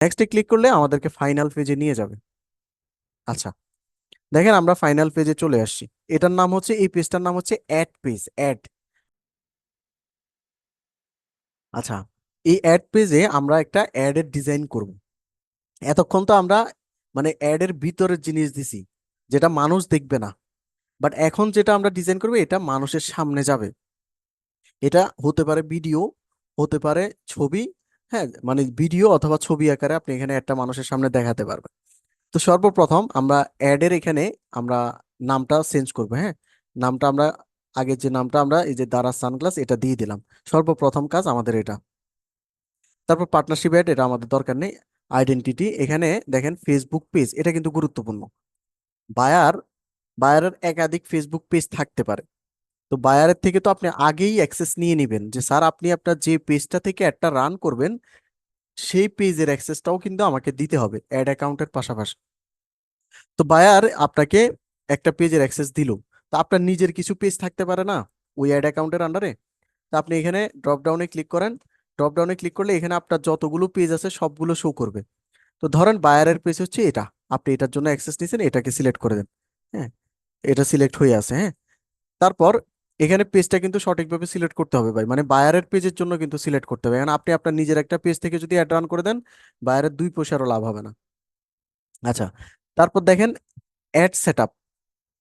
নেক্সটে ক্লিক করলে আমাদেরকে ফাইনাল পেজে নিয়ে যাবে। আচ্ছা দেখেন আমরা ফাইনাল পেজে চলে আসছি। এটার নাম হচ্ছে, এই পেজটার নাম হচ্ছে অ্যাড পেজ অ্যাড আচ্ছা এই অ্যাড পেজে আমরা একটা অ্যাডের ডিজাইন করব। এতক্ষণ তো আমরা মানে অ্যাডের ভিতরের জিনিস দিছি, যেটা মানুষ দেখবে না। বাট এখন যেটা আমরা ডিজাইন করব, এটা মানুষের সামনে যাবে। এটা হতে পারে ভিডিও হতে পারে ছবি হ্যাঁ মানে ভিডিও অথবা ছবি আকারে আপনি এখানে একটা মানুষের সামনে দেখাতে পারবেন। তো সর্বপ্রথম আমরা অ্যাডের এখানে আমরা নামটা চেঞ্জ করব হ্যাঁ? নামটা আমরা, আগের যে নামটা আমরা, এই যে দারাজ সানগ্লাস, এটা দিয়ে দিলাম। সর্বপ্রথম কাজ আমাদের এটা। তারপর পার্টনারশিপ অ্যাড এটা আমাদের দরকার নেই। আইডেন্টিটি এখানে দেখেন ফেসবুক পেজ এটা কিন্তু গুরুত্বপূর্ণ। বায়ার বায়ারের একাধিক ফেসবুক পেজ থাকতে পারে। তো বায়ারের থেকে তো আপনি আগেই অ্যাক্সেস নিয়ে নেবেন। যে, স্যার, আপনি আপনার যে পেজটা থেকে একটা রান করবেন, সেই পেজের অ্যাক্সেসটাও কিন্তু আমাকে দিতে হবে অ্যাড অ্যাকাউন্টের পাশাপাশি। তো বায়ার আপনাকে একটা পেজের অ্যাক্সেস দিল। তা আপনার নিজের কিছু পেজ থাকতে পারে না ওই অ্যাড অ্যাকাউন্টের আন্ডারে তা আপনি এখানে ড্রপ ডাউনে ক্লিক করেন। ড্রপডাউনে ক্লিক করলে এখানে আপনার যতগুলো পেজ আছে সবগুলো শো করবে। তো ধরেন বায়ারের পেজ হচ্ছে এটা। আপনি এটার জন্য অ্যাক্সেস নিয়েছেন, এটাকে সিলেক্ট করে দেন। হ্যাঁ এটা সিলেক্ট হয়ে আছে হ্যাঁ। তারপর এখানে পেজটা কিন্তু সঠিকভাবে সিলেক্ট করতে হবে ভাই। মানে বায়ারের পেজের জন্য কিন্তু সিলেক্ট করতে হবে। এখন আপনি আপনার নিজের একটা পেজ থেকে যদি অ্যাড রান করে দেন বায়ারের দুই পয়সারও লাভ হবে না। আচ্ছা তারপর দেখেন অ্যাড সেটআপ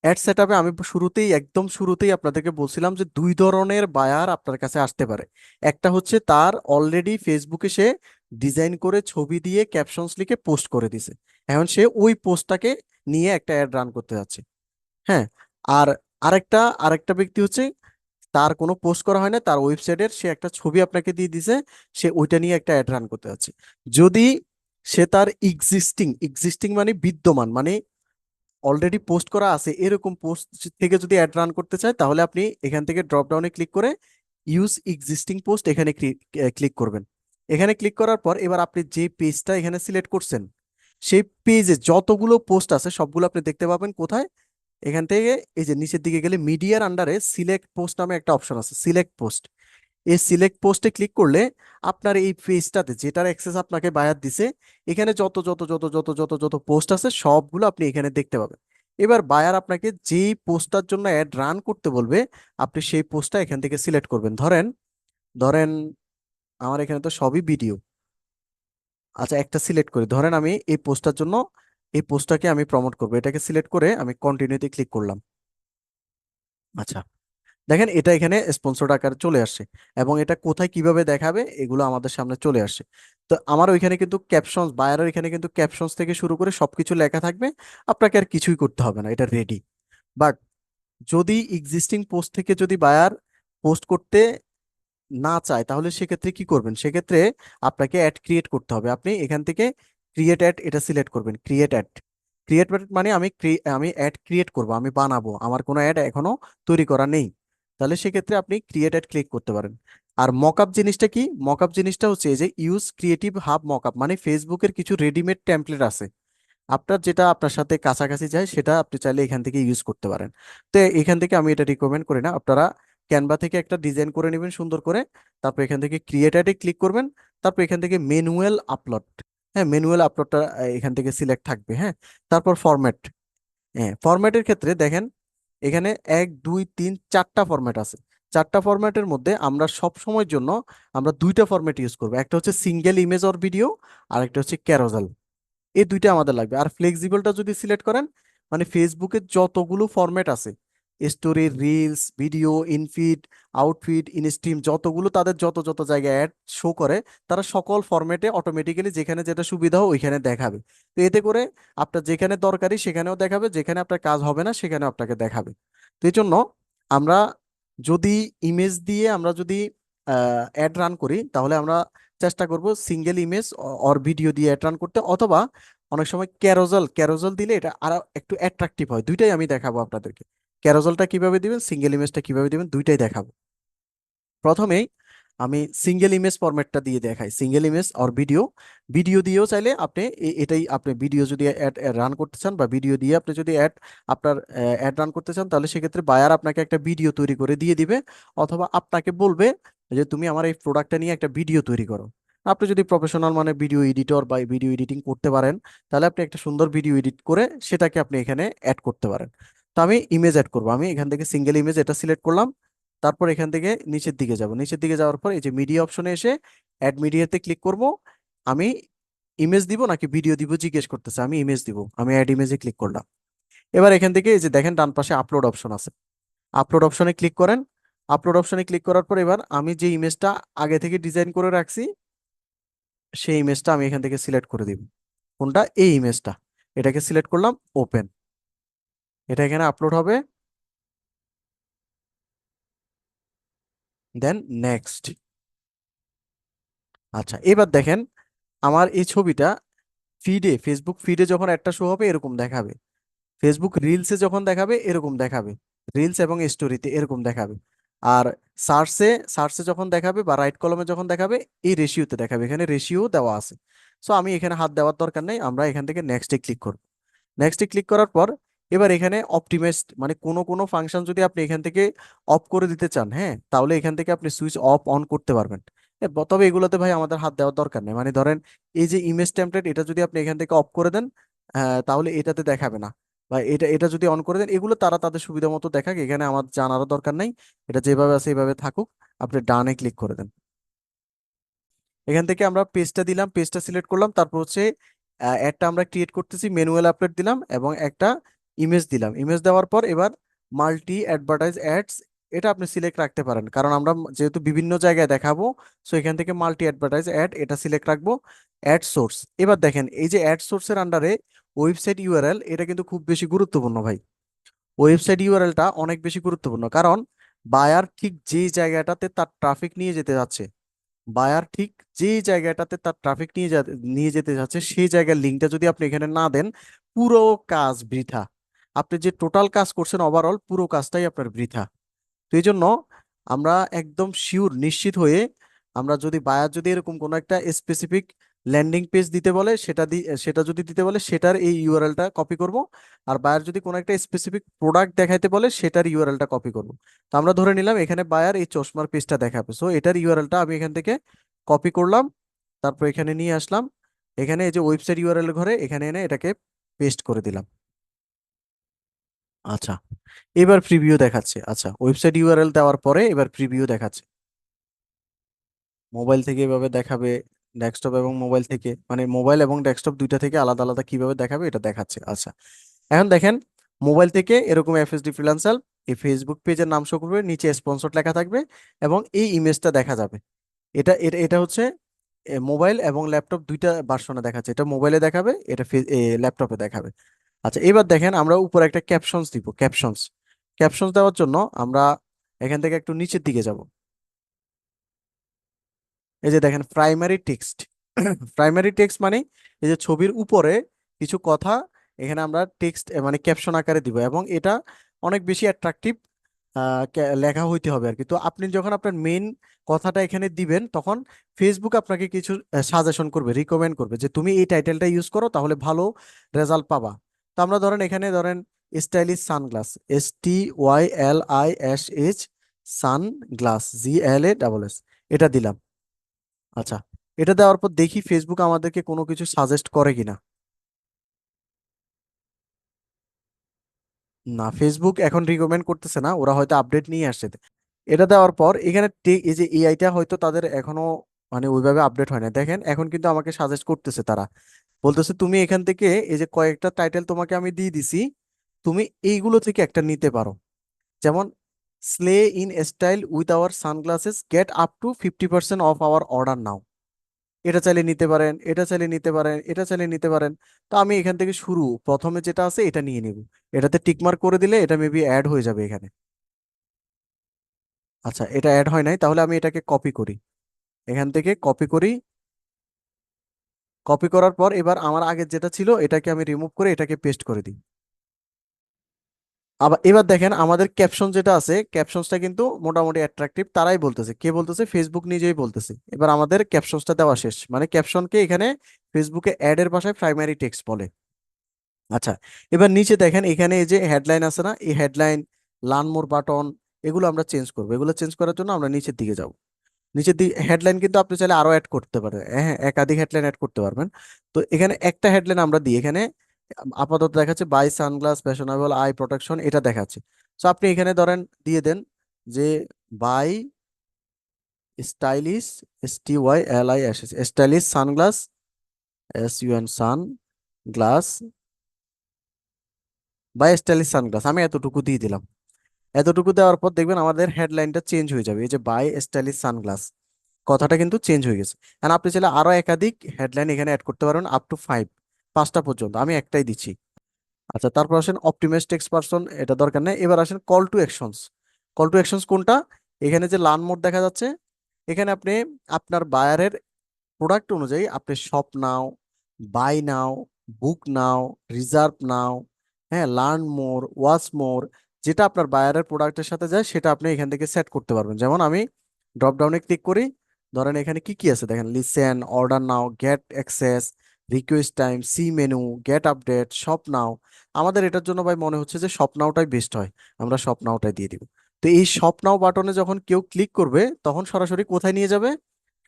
অ্যাড সেটআপে আমি শুরুতেই, একদম শুরুতেই আপনাদেরকে বলছিলাম যে দুই ধরনের বায়ার আপনার কাছে আসতে পারে। একটা হচ্ছে তার অলরেডি ফেসবুকে সে ডিজাইন করে ছবি দিয়ে ক্যাপশনস লিখে পোস্ট করে দিছে। এখন সে ওই পোস্টটাকে নিয়ে একটা অ্যাড রান করতে যাচ্ছে। হ্যাঁ আর আরেকটা আরেকটা ব্যক্তি হচ্ছে তার কোনো পোস্ট করা হয় না তার ওয়েবসাইটের সে একটা ছবি আপনাকে দিয়ে দিছে সে ওইটা নিয়ে একটা অ্যাড রান করতে যাচ্ছে। যদি সে তার এক্সিস্টিং এক্সিস্টিং মানে বিদ্যমান মানে অলরেডি পোস্ট করা আছে, এরকম পোস্ট থেকে যদি অ্যাড রান করতে চায়, তাহলে আপনি এখান থেকে ড্রপ ডাউনে ক্লিক করে ইউজ এক্সিস্টিং পোস্ট এখানে ক্লিক করবেন। এখানে ক্লিক করার পর এবার আপনি যে পেজটা এখানে সিলেক্ট করছেন, সেই পেজে যতগুলো পোস্ট আছে, সবগুলো আপনি দেখতে পাবেন কোথায়? এখান থেকে এই যে নিচের দিকে গেলে মিডিয়ার আন্ডারে সিলেক্ট পোস্ট নামে একটা অপশন আছে সিলেক্ট পোস্ট এই সিলেক্ট পোস্টে ক্লিক করলে আপনার এই পেজটাতে যেটার অ্যাক্সেস আপনাকে বায়ার দিছে, এখানে যত যত যত যত যত যত পোস্ট আছে সবগুলো আপনি এখানে দেখতে পাবেন। এবার বায়ার আপনাকে যেই পোস্টটার জন্য অ্যাড রান করতে বলবে, আপনি সেই পোস্টটা এখান থেকে সিলেক্ট করবেন। ধরেন ধরেন আমার এখানে তো সবই ভিডিও আচ্ছা একটা সিলেক্ট করি। ধরেন আমি এই পোস্টটার জন্য এই পোস্টটাকে আমি প্রমোট করব। এটাকে সিলেক্ট করে আমি কন্টিনিউতে ক্লিক করলাম। আচ্ছা দেখেন এটা এখানে স্পন্সর আকারে চলে আসছে এবং এটা কোথায় কীভাবে দেখাবে এগুলো আমাদের সামনে চলে আসছে। তো আমার ওইখানে কিন্তু ক্যাপশনস বায়ারের এখানে কিন্তু ক্যাপশনস থেকে শুরু করে সবকিছু লেখা থাকবে, আপনাকে আর কিছুই করতে হবে না, এটা রেডি বাট যদি এক্সিস্টিং পোস্ট থেকে যদি বায়ার পোস্ট করতে না চায়, তাহলে সেক্ষেত্রে কি করবেন? সেক্ষেত্রে আপনাকে অ্যাড ক্রিয়েট করতে হবে। আপনি এখান থেকে ক্রিয়েট অ্যাড এটা সিলেক্ট করবেন ক্রিয়েট অ্যাড ক্রিয়েট অ্যাড মানে আমি আমি অ্যাড ক্রিয়েট করব, আমি বানাবো, আমার কোনো অ্যাড এখনও তৈরি করা নেই। তাহলে সেক্ষেত্রে আপনি ক্রিয়েট অ্যাড ক্লিক করতে পারেন। আর মকআপ জিনিসটা কি? মকআপ জিনিসটা হচ্ছে যে ইউজ ক্রিয়েটিভ হাব মকআপ মানে ফেসবুকের কিছু রেডিমেড টেমপ্লেট আছে। আপনার যেটা আপনার সাথে কাছাকাছি যায়, সেটা আপনি চাইলে এখান থেকে ইউজ করতে পারেন। তো এখান থেকে আমি এটা রিকমেন্ড করি না, আপনারা ক্যানভা থেকে একটা ডিজাইন করে নেবেন সুন্দর করে, তারপর এখান থেকে ক্রিয়েট অ্যাডে ক্লিক করবেন, তারপর এখান থেকে ম্যানুয়াল আপলোড হ্যাঁ ম্যানুয়াল আপলোডটা এখান থেকে সিলেক্ট থাকবে হ্যাঁ? তারপর ফরম্যাট হ্যাঁ ফরম্যাটের ক্ষেত্রে দেখেন, এখানে এক, দুই, তিন, চারটা ফরম্যাট আছে। চারটা ফরম্যাটের মধ্যে আমরা সব সময়ের জন্য আমরা দুইটা ফরম্যাট ইউজ করব। একটা হচ্ছে সিঙ্গেল ইমেজ অর ভিডিও আর একটা হচ্ছে ক্যারোজাল এই দুইটা আমাদের লাগবে। আর ফ্লেক্সিবলটা যদি সিলেক্ট করেন মানে ফেসবুকের যতগুলো ফরম্যাট আছে story reels video infeed outfit instream যতগুলো তাদের যত যত জায়গায় অ্যাড শো করে, তারা সকল ফরম্যাটে অটোমেটিক্যালি যেখানে যেটা সুবিধা হয় ওইখানে দেখাবে। তো এতে করে আপনার যেখানে দরকারি সেখানেও দেখাবে, যেখানে আপনার কাজ হবে না সেখানে আপনাকে দেখাবে। তো এই জন্য আমরা যদি ইমেজ দিয়ে আমরা যদি অ্যাড রান করি, তাহলে আমরা চেষ্টা করব সিঙ্গেল ইমেজ অর ভিডিও দিয়ে অ্যাড রান করতে, অথবা অনেক সময় ক্যারোজাল ক্যারোজাল দিলে এটা আরও একটু অ্যাট্রাকটিভ হয়। দুইটাই আমি দেখাবো আপনাদেরকে। ক্যারোজালটা কীভাবে দিবেন, সিঙ্গেল ইমেজটা কীভাবে দিবেন, দুইটাই দেখাবো। প্রথমেই আমি সিঙ্গেল ইমেজ ফরম্যাটটা দিয়ে দেখাই, single image or video. Video দিয়েও চাইলে আপনি এটাই আপনি ভিডিও যদি অ্যাড রান করতে চান বা ভিডিও দিয়ে আপনি যদি অ্যাড আপনার অ্যাড রান করতে চান, তাহলে সেক্ষেত্রে বায়ার আপনাকে একটা ভিডিও তৈরি করে দিয়ে দিবে অথবা আপনাকে বলবে যে, তুমি আমার এই প্রোডাক্টটা নিয়ে একটা ভিডিও তৈরি করো। আপনি যদি প্রফেশনাল মানে ভিডিও এডিটর বা ভিডিও এডিটিং করতে পারেন, তাহলে আপনি একটা সুন্দর ভিডিও এডিট করে সেটাকে আপনি এখানে অ্যাড করতে পারেন। আমি ইমেজ অ্যাড করব। আমি এখান থেকে সিঙ্গেল ইমেজ এটা সিলেক্ট করলাম, তারপর এখান থেকে নিচের দিকে যাব। নিচের দিকে যাওয়ার পর এই যে মিডিয়া অপশনে এসে অ্যাড মিডিয়াতে ক্লিক করব। আমি ইমেজ দিব নাকি ভিডিও দিব জিজ্ঞেস করতেছে, আমি ইমেজ দিব। আমি অ্যাড ইমেজে ক্লিক করলাম। এবার এখান থেকে এই যে দেখেন ডান পাশে আপলোড অপশন আছে। আপলোড অপশনে ক্লিক করেন। আপলোড অপশনে ক্লিক করার পর এবার আমি যে ইমেজটা আগে থেকে ডিজাইন করে রাখছি, সেই ইমেজটা আমি এখান থেকে সিলেক্ট করে দিব। কোনটা? এই ইমেজটা এটাকে সিলেক্ট করলাম ওপেন এটা এখানে আপলোড হবে। দেন নেক্সট আচ্ছা এবার দেখেন, আমার এই ছবিটা ফিডে ফেসবুক ফিডে যখন একটা শো হবে, এরকম দেখাবে। ফেসবুক রিলসে যখন দেখাবে, এরকম দেখাবে। রিলস এবং স্টোরিতে এরকম দেখাবে। আর সার্চে সার্চে যখন দেখাবে বা রাইট কলমে যখন দেখাবে, এই রেশিওতে দেখাবে। এখানে রেশিও দেওয়া আছে। সো আমি এখানে হাত দেওয়ার দরকার নেই, আমরা এখান থেকে নেক্সটে ক্লিক করব। নেক্সটে ক্লিক করার পর এবার এখানে অপটিমাইজড মানে কোনো কোনো ফাংশন যদি আপনি এখান থেকে অফ করে দিতে চান হ্যাঁ তাহলে এখান থেকে আপনি সুইচ অফ অন করতে পারবেন। তবে এগুলোতে ভাই আমাদের হাত দেওয়ার দরকার নেই। মানে ধরেন এই যে ইমেজ টেমপ্লেট এটা যদি আপনি এখান থেকে অফ করে দেন আহ, তাহলে এটাতে দেখাবে না। বা এটা এটা যদি অন করে দেন এগুলো তারা তাদের সুবিধা মতো দেখাক। এখানে আমার জানারও দরকার নেই। এটা যেভাবে আছে এইভাবে থাকুক। আপনি ডানে ক্লিক করে দেন। এখান থেকে আমরা পেজটা দিলাম পেজটা সিলেক্ট করলাম। তারপর হচ্ছে একটা আমরা ক্রিয়েট করতেছি ম্যানুয়াল আপডেট দিলাম এবং একটা ইমেজ দিলাম। ইমেজ দেওয়ার পর এবার মাল্টি অ্যাডভার্টাইজ অ্যাডস এটা আপনি সিলেক্ট রাখতে পারেন। কারণ আমরা যেহেতু বিভিন্ন জায়গায় দেখাবো সো এখান থেকে মাল্টি অ্যাডভার্টাইজ অ্যাড এটা সিলেক্ট রাখব। অ্যাড সোর্স এবার দেখেন, এই যে অ্যাড সোর্সের আন্ডারে ওয়েবসাইট ইউআরএল এটা কিন্তু খুব বেশি গুরুত্বপূর্ণ ভাই। ওয়েবসাইট ইউআরএলটা অনেক বেশি গুরুত্বপূর্ণ। কারণ বায়ার ঠিক যে জায়গাটাতে তার ট্রাফিক নিয়ে যেতে যাচ্ছে বায়ার ঠিক যে জায়গাটাতে তার ট্রাফিক নিয়ে নিয়ে যেতে যাচ্ছে, সেই জায়গার লিঙ্কটা যদি আপনি এখানে না দেন, পুরো কাজ বৃথা। আপনি যে টোটাল কাজ করছেন ওভারঅল পুরো কাজটাই আপনার বৃথা। তো এই জন্য আমরা একদম শিওর নিশ্চিত হয়ে আমরা যদি বায়ার যদি এরকম কোনো একটা স্পেসিফিক ল্যান্ডিং পেজ দিতে বলে, সেটা সেটা যদি দিতে বলে, সেটার এই ইউআরএলটা কপি করব। আর বায়ার যদি কোনো একটা স্পেসিফিক প্রোডাক্ট দেখাইতে বলে, সেটার ইউআরএলটা কপি করব। তো আমরা ধরে নিলাম এখানে বায়ার এই চশমার পেজটা দেখাবে। সো এটার ইউআরএলটা আমি এখান থেকে কপি করলাম, তারপর এখানে নিয়ে আসলাম। এখানে এই যে ওয়েবসাইট ইউআরএল ঘরে এখানে এনে এটাকে পেস্ট করে দিলাম। আচ্ছা এবার প্রিভিউ দেখাচ্ছে। আচ্ছা ওয়েবসাইট ইউআরএল দেওয়ার পরে এবার প্রিভিউ দেখাচ্ছে। মোবাইল থেকে এভাবে দেখাবে ডেস্কটপ এবং মোবাইল থেকে মানে মোবাইল এবং ডেস্কটপ দুইটা থেকে আলাদা আলাদা কীভাবে দেখাবে এটা দেখাচ্ছে। আচ্ছা এখন দেখেন মোবাইল থেকে এরকম এফএসডি ফ্রিল্যান্সার এই ফেসবুক পেজের নাম শো করবে, নিচে স্পন্সর লেখা থাকবে এবং এই ইমেজটা দেখা যাবে। এটা এটা এটা হচ্ছে মোবাইল এবং ল্যাপটপ দুইটা ভার্সনে দেখাচ্ছে। এটা মোবাইলে দেখাবে, এটা ল্যাপটপে দেখাবে। আচ্ছা এবার দেখেন আমরা উপরে একটা ক্যাপশনস দিব ক্যাপশনস ক্যাপশনস দেওয়ার জন্য আমরা এখান থেকে একটু নিচের দিকে যাব। এই যে দেখেন প্রাইমারি টেক্সট প্রাইমারি টেক্সট মানে এই যে ছবির উপরে কিছু কথা এখানে আমরা টেক্সট মানে ক্যাপশন আকারে দিব এবং এটা অনেক বেশি অ্যাট্রাকটিভ লেখা হইতে হবে আর কি তো আপনি যখন আপনার মেইন কথাটা এখানে দিবেন, তখন ফেসবুক আপনাকে কিছু সাজেশন করবে রিকমেন্ড করবে যে তুমি এই টাইটেলটা ইউজ করো, তাহলে ভালো রেজাল্ট পাবা। তো আমরা ধরেন এখানে ধরেন stylish sunglass S T Y L I S H sunglass G L A double S এটা দিলাম। আচ্ছা এটা দেওয়ার পর দেখি ফেসবুক আমাদেরকে কোনো কিছু সাজেস্ট করে কিনা। না ফেসবুক এখন রিকমেন্ড করতেছে না, ওরা হয়তো আপডেট নিয়ে আসছে। এটা দেওয়ার পর এখানে এই যে এআইটা হয়তো তাদের এখনও মানে ওইভাবে আপডেট হয় না দেখেন, এখন কিন্তু আমাকে সাজেস্ট করতেছে তারা। বলতেছে, তুমি এখান থেকে এই যে কয়েকটা টাইটেল তোমাকে আমি দিয়ে দিছি, তুমি এইগুলো থেকে একটা নিতে পারো। যেমন slay in style with our sunglasses get up to fifty percent off our order now এটা চাইলে নিতে পারেন, এটা চাইলে নিতে পারেন, এটা চাইলে নিতে পারেন। তো আমি এখান থেকে শুরু, প্রথমে যেটা আছে এটা নিয়ে নিব। এটাতে টিকমার্ক করে দিলে এটা মেবি অ্যাড হয়ে যাবে এখানে। আচ্ছা এটা অ্যাড হয় নাই, তাহলে আমি এটাকে কপি করি। এখান থেকে কপি করি কপি করার পর এবার আমার আগের যেটা ছিল, এটাকে আমি রিমুভ করে এটাকে পেস্ট করে দিই। আবার এবার দেখেন আমাদের ক্যাপশন যেটা আছে ক্যাপশনসটা কিন্তু মোটামুটি অ্যাট্রাকটিভ তারাই বলতেছে। কে বলতেছে? ফেসবুক নিজেই বলতেছে। এবার আমাদের ক্যাপশনসটা দেওয়া শেষ। মানে ক্যাপশনকে এখানে ফেসবুকে অ্যাড এর ভাষায় প্রাইমারি টেক্সট বলে। আচ্ছা এবার নিচে দেখেন এখানে এই যে হেডলাইন আছে না, এই হেডলাইন লার্ন মোর বাটন এগুলো আমরা চেঞ্জ করব। এগুলো চেঞ্জ করার জন্য আমরা নিচের দিকে যাব। নিচের দিকে হেডলাইন কিন্তু আপনি চাইলে আরও অ্যাড করতে পারেন। হ্যাঁ একাধিক হেডলাইন অ্যাড করতে পারবেন। তো এখানে একটা হেডলাইন আমরা দিই। এখানে আপাতত দেখাচ্ছে buy sunglass fashionable eye protection এটা দেখাচ্ছে। তো আপনি এখানে ধরেন, দিয়ে দেন যে buy stylish S T Y L I S stylish sunglass S U N sunglass buy stylish sunglass আমি এতটুকু দিয়ে দিলাম। এতটুকু দেওয়ার পর দেখবেন আমাদের হেডলাইনটা চেঞ্জ হয়ে যাবে। এই যে বাই স্টাইলিশ সানগ্লাস কথাটা কিন্তু চেঞ্জ হয়ে গেছে। আর আপনি চাইলে আরও একাধিক হেডলাইন এখানে অ্যাড করতে পারবেন আপ টু ফাইভ পাঁচটা পর্যন্ত। আমি একটাই দিচ্ছি। আচ্ছা তারপর আসেন অপটিমাইজ টেক্সট পারসন এটা দরকার নেই। এবার আসেন call to actions call to actions কোনটা? এখানে যে লার্ন মোড দেখা যাচ্ছে, এখানে আপনি আপনার বায়ারের প্রোডাক্ট অনুযায়ী আপনি shop now buy now book now reserve now হ্যাঁ লার্ন মোর ওয়াচ মোর যেটা আপনার বায়ারের প্রোডাক্টের সাথে যায়, সেটা আপনি এখান থেকে সেট করতে পারবেন। যেমন আমি ড্রপ ডাউনে ক্লিক করি, ধরেন এখানে কি কি আছে? দেখেন listen order now get access request time see menu get update shop now আমাদের এটার জন্য ভাই মনে হচ্ছে যে শপ নাওটাই বেস্ট হয়। আমরা শপ নাওটাই দিয়ে দিব। তো এই শপ নাও বাটনে যখন কেউ ক্লিক করবে, তখন সরাসরি কোথায় নিয়ে যাবে?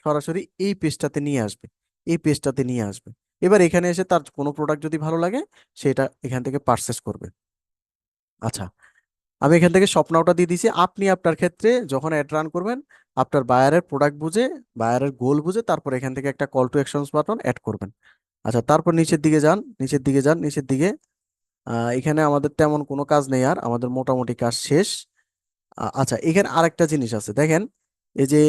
সরাসরি এই পেজটাতে নিয়ে আসবে। এই পেজটাতে নিয়ে আসবে। এবার এখানে এসে তার কোনো প্রোডাক্ট যদি ভালো লাগে, সেটা এখান থেকে পারচেস করবে। আচ্ছা আমি এখান থেকে স্বপ্নটা দিয়ে দিছি আপনি আপনার ক্ষেত্রে যখন অ্যাড রান করবেন, আপনার বায়ারের প্রোডাক্ট বুঝে বায়ারের গোল বুঝে, তারপর এখান থেকে একটা call to actions button add করবেন। আচ্ছা তারপর নিচের দিকে যান, নিচের দিকে যান, নিচের দিকে। এখানে আমাদের তেমন কোনো কাজ নেই আর, আমাদের মোটামুটি কাজ শেষ। আচ্ছা এখানে আরেকটা জিনিস আছে। দেখেন, এই যে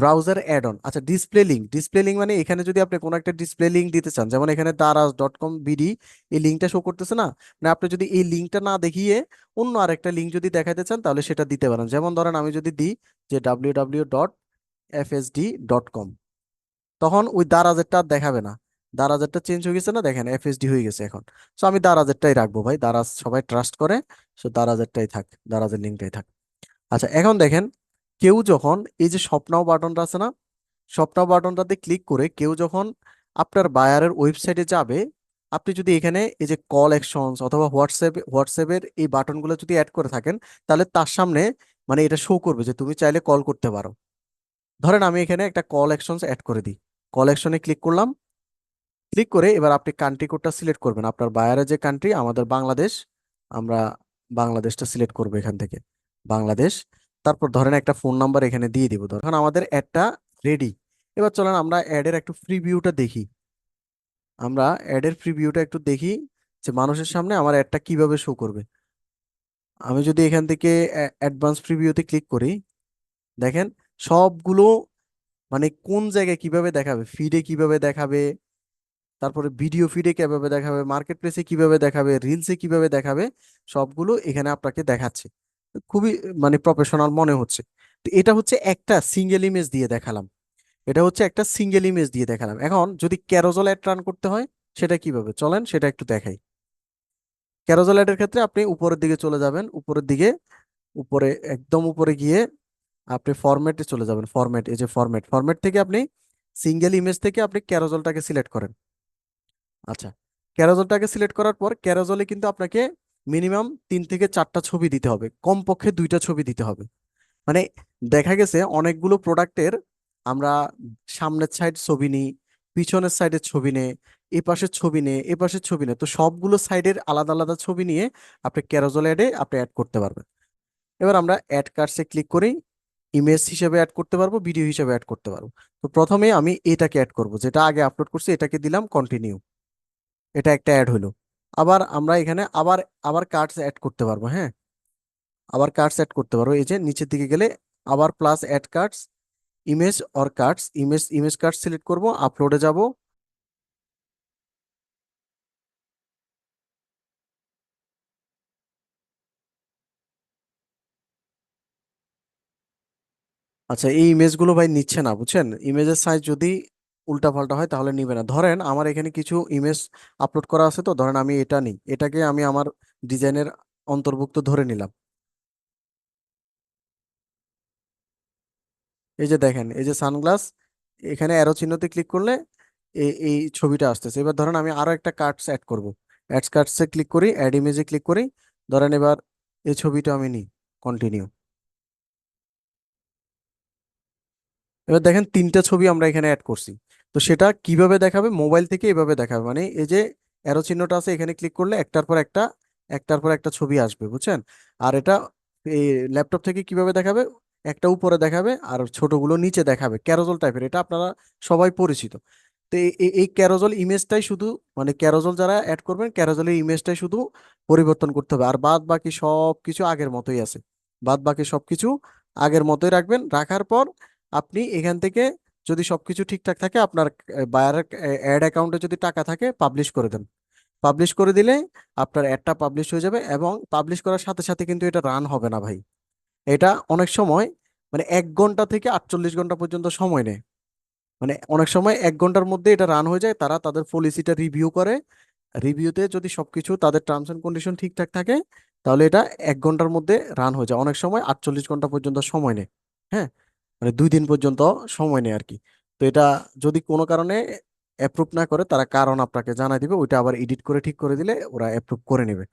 ব্রাউজার অ্যাড অন আচ্ছা ডিসপ্লে লিঙ্ক ডিসপ্লে লিঙ্ক মানে এখানে যদি আপনি কোনো একটা ডিসপ্লে লিঙ্ক দিতে চান, যেমন এখানে দারাজ ডট কম বিডি এই লিঙ্কটা শো করতেছে না? মানে আপনি যদি এই লিঙ্কটা না দেখিয়ে অন্য আরেকটা লিঙ্ক যদি দেখাতে চান, তাহলে সেটা দিতে পারেন। যেমন ধরেন আমি যদি দিই যে W W dot FSD dot com তখন ওই দারাজেরটা আর দেখাবে না। দারাজেরটা চেঞ্জ হয়ে গেছে না? দেখেন এফ এফএসডি হয়ে গেছে এখন। সো আমি দারাজেরটাই রাখব ভাই। দারাজ সবাই ট্রাস্ট করে সো দারাজেরটাই থাক, দারাজের লিঙ্কটাই থাক। আচ্ছা এখন দেখেন কেউ যখন এই যে স্বপ্নাও বাটনটা আছে না স্বপ্নাও বাটনটাতে ক্লিক করে কেউ যখন আপনার বায়ারের ওয়েবসাইটে যাবে, আপনি যদি এখানে এই যে কল অ্যাকশনস অথবা হোয়াটসঅ্যাপ হোয়াটসঅ্যাপের এই বাটনগুলো যদি অ্যাড করে থাকেন, তাহলে তার সামনে মানে এটা শো করবে যে তুমি চাইলে কল করতে পারো। ধরেন আমি এখানে একটা কল অ্যাকশনস অ্যাড করে দিই। কল অ্যাকশনে ক্লিক করলাম। ক্লিক করে এবার আপনি কান্ট্রি কোডটা সিলেক্ট করবেন। আপনার বায়ারের যে কান্ট্রি আমাদের বাংলাদেশ, আমরা বাংলাদেশটা সিলেক্ট করব এখান থেকে। বাংলাদেশ তারপর ধরেন একটা ফোন নাম্বার এখানে দিয়ে দিব। ধরেন আমাদের অ্যাডটা রেডি এবার চলেন আমরা অ্যাডের একটু ফ্রি ভিউটা দেখি। আমরা অ্যাডের ফ্রি ভিউটা একটু দেখি যে মানুষের সামনে আমার অ্যাডটা কীভাবে শো করবে। আমি যদি এখান থেকে অ্যাডভান্স প্রিভিউতে ক্লিক করি, দেখেন সবগুলো মানে কোন জায়গায় কীভাবে দেখাবে? ফিডে কীভাবে দেখাবে? তারপরে ভিডিও ফিডে কীভাবে দেখাবে? মার্কেট প্লেসে কীভাবে দেখাবে? রিলসে কীভাবে দেখাবে? সবগুলো এখানে আপনাকে দেখাচ্ছে। খুবই মানে প্রফেশনাল মনে হচ্ছে। তো এটা হচ্ছে একটা সিঙ্গেল ইমেজ দিয়ে দেখালাম। এটা হচ্ছে একটা সিঙ্গেল ইমেজ দিয়ে দেখালাম। এখন যদি ক্যারোজল অ্যাড রান করতে হয়, সেটা কীভাবে? চলেন, সেটা একটু দেখাই। ক্যারোজল অ্যাডের ক্ষেত্রে আপনি উপরের দিকে চলে যাবেন। উপরের দিকে, উপরে, একদম উপরে গিয়ে আপনি ফরম্যাটে চলে যাবেন। ফরম্যাট এই যে ফরম্যাট ফরম্যাট থেকে আপনি সিঙ্গেল ইমেজ থেকে আপনি ক্যারোজলটাকে সিলেক্ট করেন। আচ্ছা ক্যারোজলটাকে সিলেক্ট করার পর ক্যারোজলে কিন্তু আপনাকে মিনিমাম তিন থেকে চারটা ছবি দিতে হবে, কমপক্ষে দুইটা ছবি দিতে হবে। মানে দেখা গেছে অনেকগুলো প্রোডাক্টের আমরা সামনের সাইড ছবি নিই, পিছনের সাইডের ছবি নে এ পাশের ছবি নে এ পাশের ছবি নে, তো সবগুলো সাইডের আলাদা আলাদা ছবি নিয়ে আপনি ক্যারোজল অ্যাডে আপনি অ্যাড করতে পারবেন। এবার আমরা অ্যাড কার্ডসে ক্লিক করি ইমেজ হিসেবে অ্যাড করতে পারব ভিডিও হিসেবে অ্যাড করতে পারব। তো প্রথমে আমি এটাকে অ্যাড করব, যেটা আগে আপলোড করছি, এটাকে দিলাম কন্টিনিউ এটা একটা অ্যাড হলো। আবার আমরা এখানে আবার আবার কার্ডস অ্যাড করতে পারব হ্যাঁ? আবার কার্ডস অ্যাড করতে পারব, এই যে নিচের দিকে গেলে আবার plus add cards image or cards image image card select করব আপলোডে যাব। আচ্ছা এই ইমেজগুলো ভাই নিচ্ছে না, বুঝছেন? ইমেজের সাইজ যদি উল্টাপাল্টা হয়, তাহলে নিবে না। ধরেন আমার এখানে কিছু ইমেজ আপলোড করা আছে তো, ধরেন আমি এটা নিই। এটাকে আমি আমার ডিজাইনের অন্তর্ভুক্ত ধরে নিলাম। এই যে দেখেন, এই যে সানগ্লাস এখানে অ্যারো চিহ্নতে ক্লিক করলে এই ছবিটা আসতেছে। এবার ধরেন আমি আরও একটা কার্ডস অ্যাড করব। অ্যাডস কার্ডসে ক্লিক করি অ্যাড ইমেজে ক্লিক করি। ধরেন এবার এই ছবিটা আমি নিই কন্টিনিউ এবার দেখেন তিনটা ছবি আমরা এখানে অ্যাড করছি। তো সেটা কীভাবে দেখাবে? মোবাইল থেকে এভাবে দেখাবে। মানে এই যে অ্যারো চিহ্নটা আছে, এখানে ক্লিক করলে একটার পর একটা, একটার পর একটা ছবি আসবে, বুঝছেন? আর এটা এই ল্যাপটপ থেকে কীভাবে দেখাবে? একটা উপরে দেখাবে আর ছোটগুলো নিচে দেখাবে। ক্যারোজল টাইপের এটা আপনারা সবাই পরিচিত। তো এই ক্যারোজল ইমেজটাই শুধু মানে ক্যারোজল যারা অ্যাড করবেন ক্যারোজলের ইমেজটাই শুধু পরিবর্তন করতে হবে। আর বাদ বাকি সব কিছু আগের মতোই আছে। বাদ বাকি সব কিছু আগের মতোই রাখবেন। রাখার পর আপনি এখান থেকে যদি সবকিছু ঠিকঠাক থাকে, আপনার বায়ার অ্যাড অ্যাকাউন্টে যদি টাকা থাকে পাবলিশ করে দেন। পাবলিশ করে দিলে আপনার অ্যাডটা পাবলিশ হয়ে যাবে এবং পাবলিশ করার সাথে সাথে কিন্তু এটা রান হবে না ভাই। এটা অনেক সময় মানে এক ঘণ্টা থেকে আটচল্লিশ ঘণ্টা পর্যন্ত সময় নেয়। মানে অনেক সময় এক ঘণ্টার মধ্যে এটা রান হয়ে যায়, তারা তাদের পলিসিটা রিভিউ করে। রিভিউতে যদি সবকিছু তাদের টার্মস এন্ড কন্ডিশন ঠিকঠাক থাকে, তাহলে এটা এক ঘণ্টার মধ্যে রান হয়ে যায়। অনেক সময় আটচল্লিশ ঘণ্টা পর্যন্ত সময় নেয়। হ্যাঁ? মানে দুই দিন পর্যন্ত সময় নেয় আর কি তো এটা যদি কোনো কারণে অ্যাপ্রুভ না করে, তারা কারণ আপনাকে জানাই দিবে, ওইটা আবার এডিট করে ঠিক করে দিলে ওরা অ্যাপ্রুভ করে নেবে।